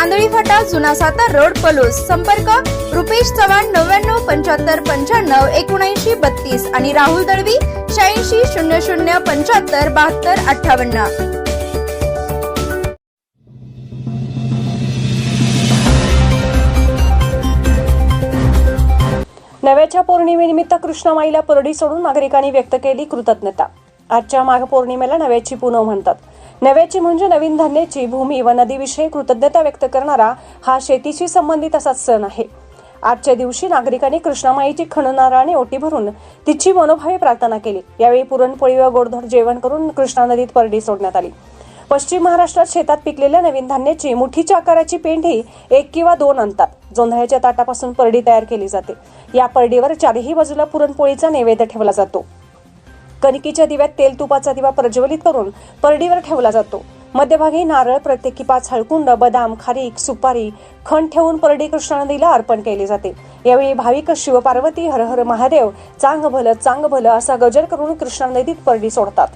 Andhali Phata जुना Satara road Palus. संपर्क रुपेश चव्हाण नव्याण्णव पंच्याहत्तर पंच्याण्णव एकोणऐंशी बत्तीस आणि राहुल दळवी शहाऐंशी शून्य शून्य पंच्याहत्तर बहात्तर अठ्ठावन्न. नव्याच्या पौर्णिमेनिमित्त कृष्णमाईला परडी सोडून नागरिकांनी व्यक्त केली कृतज्ञता. आजच्या माघ पौर्णिमेला नव्याची पुनव म्हणतात. नव्याची म्हणजे नवीन धान्याची भूमी व नदीविषयी कृतज्ञता व्यक्त करणारा हा शेतीशी संबंधित असा सण आहे. आजच्या दिवशी नागरिकांनी कृष्णामाईची खणनाराने ओटी भरून तिची मनोभावे प्रार्थना केली. यावेळी पुरणपोळी व गोडधोड जेवण करून कृष्णा नदीत परडी सोडण्यात आली. पश्चिम महाराष्ट्रात शेतात पिकलेल्या नवीन धान्याची मुठीच्या आकाराची पेंढी एक किंवा दोन आणतात. जोंधळ्याच्या ताटापासून परडी तयार केली जाते. या परडीवर चारही बाजूला पुरणपोळीचा नैवेद्य ठेवला जातो. कणकीच्या दिव्यात तेल तुपाचा दिवा प्रज्वलित करून परडीवर ठेवला जातो. मध्यभागी नारळ प्रत्येकी पाच हळकुंड बदाम खारीक सुपारी खण ठेवून परडी कृष्णा नदीला अर्पण केले जाते. यावेळी भाविक शिवपार्वती हर हर महादेव चांग भलं चांग भलं असा गजर करून कृष्णा नदीत परडी सोडतात.